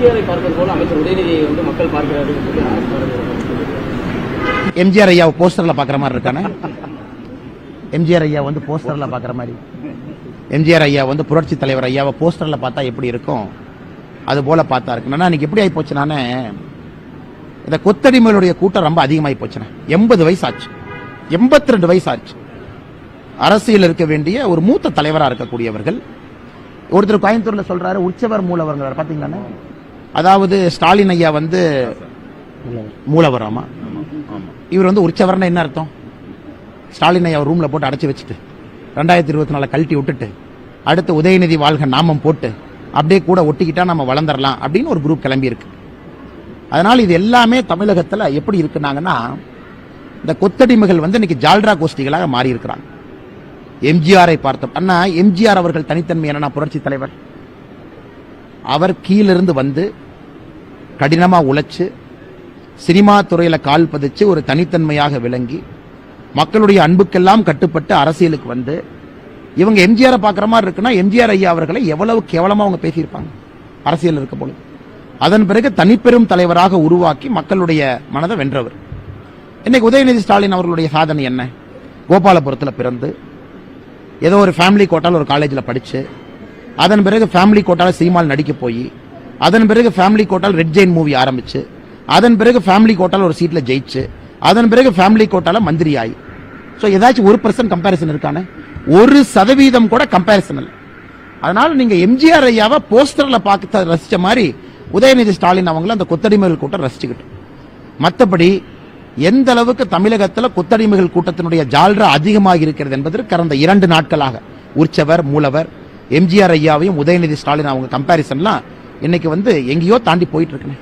எம்ஜிஆரை பார்ப்பது போல அமைச்சர் உதயநிதியை வந்து மக்கள் பார்க்கிறார்கள் எம்ஜிஆர் ஐயாவை போஸ்டர்ல பாக்குற மாதிரி இருக்கானே? எம்ஜிஆர் ஐயா வந்து போஸ்டர்ல பாக்குற மாதிரி. எம்ஜிஆர் ஐயா வந்து புரட்சி தலைவர் ஐயாவை போஸ்டர்ல பார்த்தா எப்படி இருக்கும்? அது போல பார்த்தா இருக்கு இன்னைக்கு எப்படி ஆகி போச்சுனானே இந்த கொத்தடிமையுடைய கூட்டம் ரொம்ப அதிகமாகி போச்சுனே எண்பது வயசு ஆச்சு எண்பத்தி ரெண்டு வயசு ஆச்சு அரசியல் இருக்க வேண்டிய ஒரு மூத்த தலைவரா இருக்கக்கூடியவர்கள். ஒருத்தர் கோயம்புத்தூர்ல சொல்றாரு உற்சவர் மூலவர்கள் பாத்தீங்களாண்ணே? அதாவது ஸ்டாலின் ஐயா வந்து மூலவராமா? இவர் வந்து உற்சவர்னா என்ன அர்த்தம்? ஸ்டாலின் ஐயா ரூம்ல போட்டு அடைச்சி வச்சுட்டு ரெண்டாயிரத்தி இருபத்தி நாலு கழட்டி விட்டுட்டு அடுத்து உதயநிதி வாழ்க நாமம் போட்டு அப்படியே கூட ஒட்டிக்கிட்டா நம்ம வளர்ந்துடலாம் அப்படின்னு ஒரு குரூப் கிளம்பி இருக்கு. அதனால இது எல்லாமே தமிழகத்துல எப்படி இருக்குனாங்கன்னா இந்த கொத்தடிமைகள் வந்து இன்னைக்கு ஜால்ரா கோஷ்டிகளாக மாறி இருக்கிறாங்க எம்ஜிஆரை பார்த்தோம். அண்ணா எம்ஜிஆர் அவர்கள் தனித்தன்மை என்னன்னா புரட்சி தலைவர். அவர் கீழிருந்து வந்து கடினமாக உழைச்சு சினிமா துறையில் கால் பதிச்சு ஒரு தனித்தன்மையாக விளங்கி மக்களுடைய அன்புக்கெல்லாம் கட்டுப்பட்டு அரசியலுக்கு வந்து இவங்க எம்ஜிஆரை பார்க்குற மாதிரி இருக்குன்னா எம்ஜிஆர் ஐயா அவர்களை எவ்வளவு கேவலமாக அவங்க பேசியிருப்பாங்க அரசியல் இருக்க பொழுது. அதன் பிறகு தனிப்பெரும் தலைவராக உருவாக்கி மக்களுடைய மனதை வென்றவர். இன்னைக்கு உதயநிதி ஸ்டாலின் அவர்களுடைய சாதனை என்ன? கோபாலபுரத்தில் பிறந்து ஏதோ ஒரு ஃபேமிலி கோட்டால் ஒரு காலேஜில் படித்து அதன் பிறகு ஃபேமிலி கோட்டால சினிமாவில் நடிக்க போய் அதன் பிறகு ஃபேமிலி கோட்டால் ரெட் ஜெயின் மூவி ஆரம்பிச்சு அதன் பிறகு ஃபேமிலி கோட்டால் ஒரு சீட்டில் ஜெயிச்சு அதன் பிறகு ஃபேமிலி கோட்டால மந்திரி ஆகி ஸோ ஏதாச்சும் ஒரு பர்சன்ட் கம்பேரிசன் இருக்கானே? ஒரு சதவீதம் கூட கம்பேரிசன் இல்லை. அதனால நீங்க எம்ஜிஆர் ஐயாவை போஸ்டர்ல பார்க்க ரசிச்ச மாதிரி உதயநிதி ஸ்டாலின் அவங்கள அந்த கொத்தடிமைகள் கூட்டம் ரசிச்சுக்கிட்டோம் மற்றபடி எந்த அளவுக்கு தமிழகத்தில் கொத்தடிமைகள் கூட்டத்தினுடைய ஜால்ரா அதிகமாக இருக்கிறது என்பது கடந்த இரண்டு நாட்களாக உற்சவர் மூலவர் எம்ஜிஆர் ஐயாவையும் உதயநிதி ஸ்டாலின் அவங்க கம்பாரிசன்லாம் இன்னைக்கு வந்து எங்கேயோ தாண்டி போயிட்டு இருக்குன்னு.